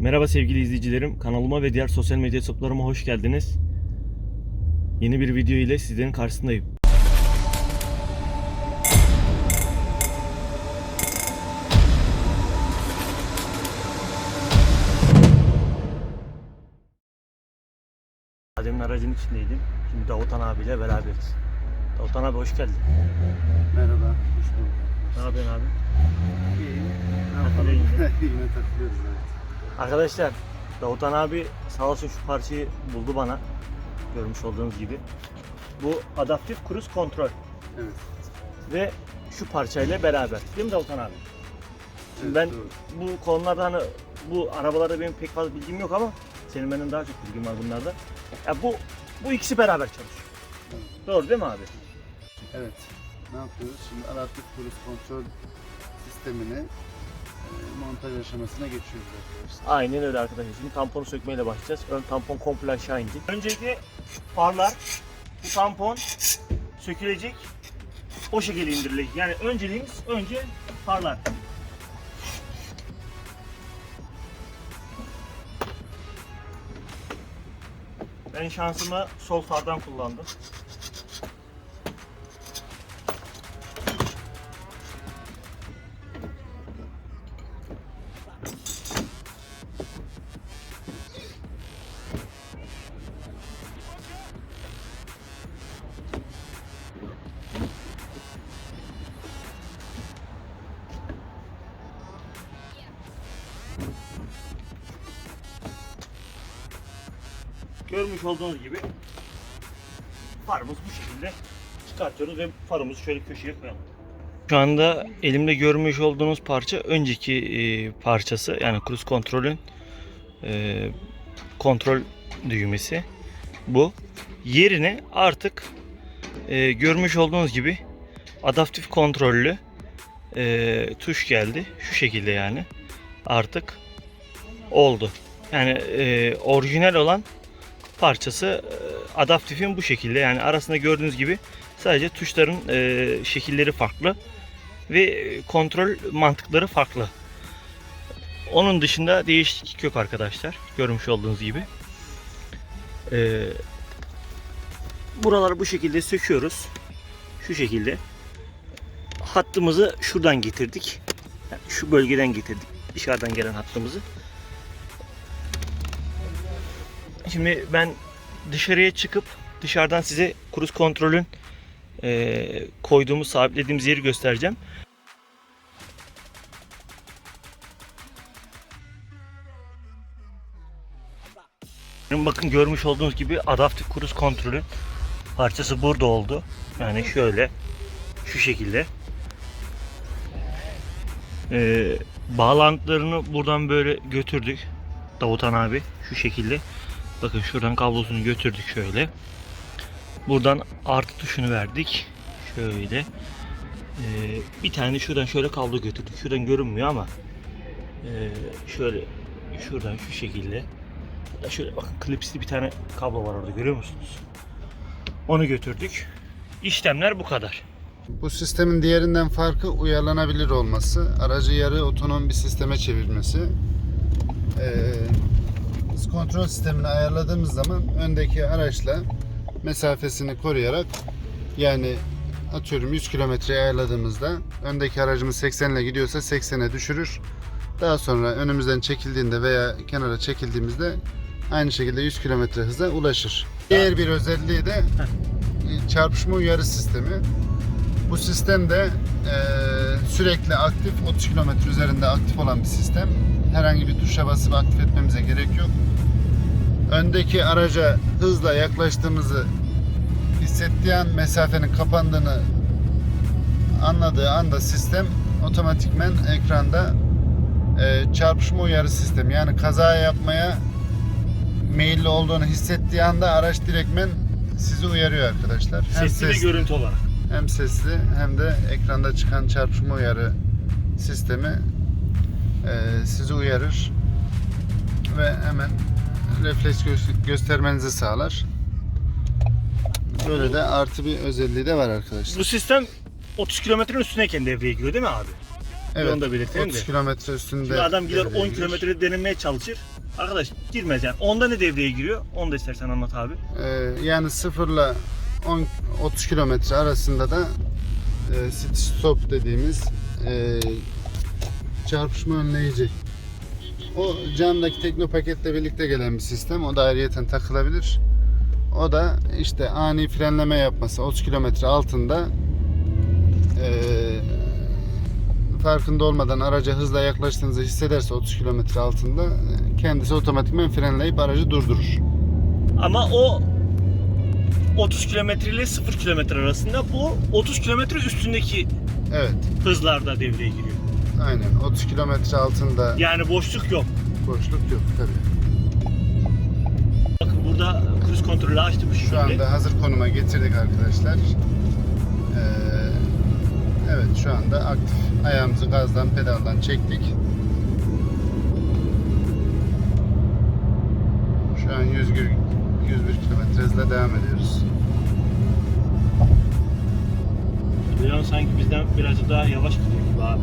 Merhaba sevgili izleyicilerim. Kanalıma ve diğer sosyal medya hesaplarıma hoş geldiniz. Yeni bir video ile sizlerin karşısındayım. Adem'in aracın içindeydim. Şimdi Davutan abiyle beraberiz. Davutan abi hoş geldin. Merhaba, hoş bulduk. Ne yapıyorsun abi? İyiyim. Ne yapalım? Yine takılıyoruz evet. Arkadaşlar Davutan abi sağ olsun şu parçayı buldu bana. Görmüş olduğunuz gibi. Bu adaptif cruise kontrol Evet. ve şu parçayla beraber. Değil mi Davutan abi? Şimdi ben doğru. bu konularda hani bu arabalarda benim pek fazla bilgim yok ama senin benden daha çok bilgim var bunlarda. Ya bu bu ikisi beraber çalışıyor. Evet. Doğru değil mi abi? Evet. Ne yapıyoruz? Şimdi adaptif cruise kontrol sistemini montaj aşamasına geçiyoruz arkadaşlar. Aynen öyle arkadaşlar. Şimdi tamponu sökmeyle başlayacağız. Ön tampon komple aşağı indi. Öncelikle farlar, bu tampon sökülecek. O şekilde indirilecek. Yani önceliğimiz önce farlar. Ben şansımı sol fardan kullandım. Görmüş olduğunuz gibi farımız bu şekilde çıkartıyoruz ve farımızı şöyle köşeye koyalım. Şu anda elimde görmüş olduğunuz parça önceki e, parçası yani cruise kontrolün e, kontrol düğmesi bu. Yerine artık e, görmüş olduğunuz gibi adaptif kontrollü tuş geldi. Şu şekilde yani artık oldu. Yani e, orijinal olan parçası e, adaptifin bu şekilde. Yani arasında gördüğünüz gibi sadece tuşların e, şekilleri farklı ve kontrol mantıkları farklı. Onun dışında değişiklik yok arkadaşlar. Görmüş olduğunuz gibi. E, buraları bu şekilde söküyoruz. Şu şekilde. Hattımızı şuradan getirdik. Yani şu bölgeden getirdik. Dışarıdan gelen hattımızı. Şimdi ben dışarıya çıkıp dışarıdan size kruz kontrolün eee koyduğumuz sabitlediğimiz yeri göstereceğim. Bakın görmüş olduğunuz gibi adaptif kruz kontrolün parçası burada oldu. Yani şöyle şu şekilde. Eee bağlantılarını buradan böyle götürdük. Davutan abi şu şekilde. Bakın şuradan kablosunu götürdük şöyle. Buradan artı tuşunu verdik. Şöyle. Ee, bir tane şuradan şöyle kablo götürdük. Şuradan görünmüyor ama ee, şöyle şuradan şu şekilde şöyle bakın klipsli bir tane kablo var orada görüyor musunuz? Onu götürdük. İşlemler bu kadar. Bu sistemin diğerinden farkı uyarlanabilir olması, aracı yarı otonom bir sisteme çevirmesi. Ee, biz kontrol sistemini ayarladığımız zaman öndeki araçla mesafesini koruyarak yani atıyorum 100 kilometreyi ayarladığımızda öndeki aracımız 80 ile gidiyorsa 80'e düşürür. Daha sonra önümüzden çekildiğinde veya kenara çekildiğimizde aynı şekilde 100 kilometre hıza ulaşır. Diğer bir özelliği de e, çarpışma uyarı sistemi. Bu sistem de e, sürekli aktif 30 km üzerinde aktif olan bir sistem. Herhangi bir tuşa basıp aktif etmemize gerek yok. Öndeki araca hızla yaklaştığımızı hissettiği an mesafenin kapandığını anladığı anda sistem otomatikmen ekranda e, çarpışma uyarı sistemi yani kaza yapmaya meyilli olduğunu hissettiği anda araç direktmen sizi uyarıyor arkadaşlar. Hem Sesli ve görüntü olarak. Hem sesli hem de ekranda çıkan çarpışma uyarı sistemi e, sizi uyarır ve hemen refleks gö- göstermenizi sağlar. Böyle de artı bir özelliği de var arkadaşlar. Bu sistem 30 kilometrenin üstündeyken devreye giriyor değil mi abi? Evet. Onu da belirtelim de. 30 kilometre üstünde. Şimdi adam gider devreye 10 girer. kilometre denemeye çalışır. Arkadaş girmez yani. Onda ne devreye giriyor? Onu da istersen anlat abi. Ee, yani sıfırla 10 30 kilometre arasında da e, city stop dediğimiz e, çarpışma önleyici. O camdaki tekno paketle birlikte gelen bir sistem. O da ayrıyeten takılabilir. O da işte ani frenleme yapması 30 kilometre altında e, farkında olmadan araca hızla yaklaştığınızı hissederse 30 kilometre altında e, kendisi otomatikman frenleyip aracı durdurur. Ama o 30 kilometre ile 0 kilometre arasında bu 30 kilometre üstündeki Evet. hızlarda devreye giriyor. Aynen 30 kilometre altında Yani boşluk yok. boşluk yok tabii. Bakın burada kruz kontrolü açtı bu şekilde. Şu anda hazır konuma getirdik arkadaşlar. Ee, evet şu anda aktif. Ayağımızı gazdan pedaldan çektik. Kilometre devam ediyoruz. Leon sanki bizden birazcık daha yavaş gidiyor gibi abi.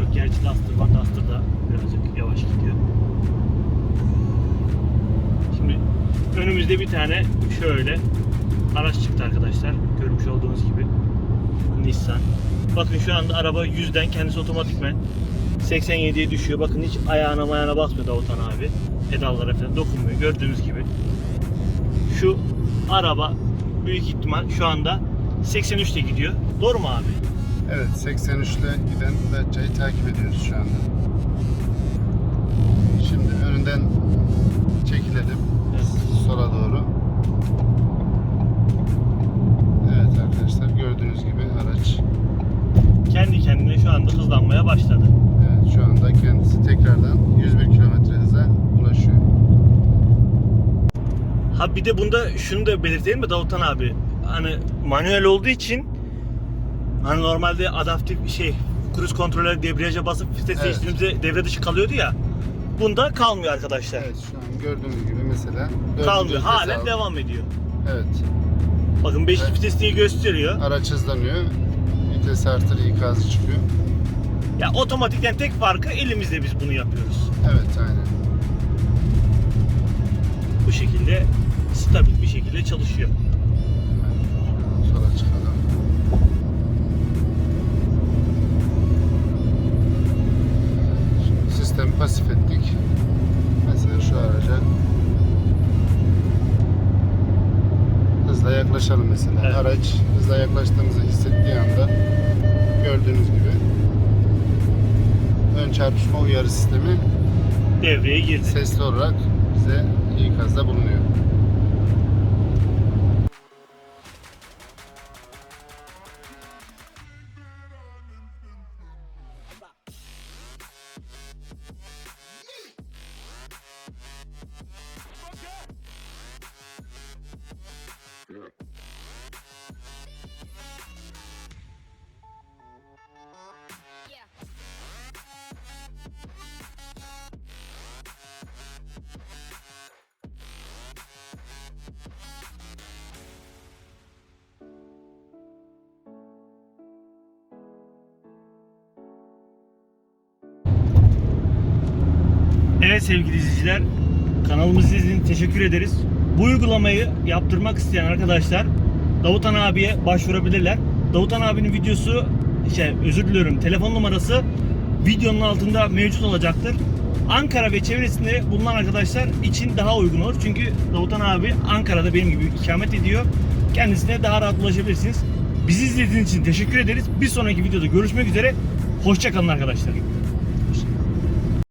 Yok gerçi Duster var, Duster da birazcık yavaş gidiyor. Şimdi önümüzde bir tane şöyle araç çıktı arkadaşlar. Görmüş olduğunuz gibi. Nissan. Bakın şu anda araba 100'den kendisi otomatikmen 87'ye düşüyor. Bakın hiç ayağına mayağına basmıyor Davutan abi. Pedallara falan dokunmuyor. Gördüğünüz gibi. Şu araba büyük ihtimal şu anda 83'te gidiyor. Doğru mu abi? Evet 83 ile giden Dacia'yı takip ediyoruz şu anda. Şimdi önünden çekilelim sola doğru. Evet arkadaşlar gördüğünüz gibi araç Kendi kendine şu anda hızlanmaya başladı. evet, şu anda kendisi tekrardan 101 kilometre hıza ulaşıyor. Ha bir de bunda şunu da belirtelim mi Davutan abi? Hani manuel olduğu için hani normalde adaptif şey kruz kontrolleri debriyaja basıp vites Evet. değiştirdiğimizde devre dışı kalıyordu ya. Bunda kalmıyor arkadaşlar. Evet şu an gördüğünüz gibi mesela kalmıyor. Halen aldı. devam ediyor. Evet Bakın 5 Evet. vites diye gösteriyor. araç hızlanıyor. Vites artır ikazı çıkıyor. Ya otomatikten tek farkı elimizde biz bunu yapıyoruz. Evet aynen. Çalışıyor. Çıkalım. Şimdi sistemi pasif ettik. Mesela şu araca hızla yaklaşalım mesela. Evet. Araç hızla yaklaştığımızı hissettiği anda gördüğünüz gibi ön çarpışma uyarı sistemi Devreye girdi. sesli olarak bize ikazda bulunuyor. Evet sevgili izleyiciler, kanalımızı izlediğiniz teşekkür ederiz. Bu uygulamayı yaptırmak isteyen arkadaşlar Davutan abiye başvurabilirler. Davutan abinin videosu, şey özür diliyorum, telefon numarası videonun altında mevcut olacaktır. Ankara ve çevresinde bulunan arkadaşlar için daha uygun olur. Çünkü Davutan abi Ankara'da benim gibi ikamet ediyor. Kendisine daha rahat ulaşabilirsiniz. Bizi izlediğiniz için teşekkür ederiz. Bir sonraki videoda görüşmek üzere. Hoşçakalın arkadaşlar.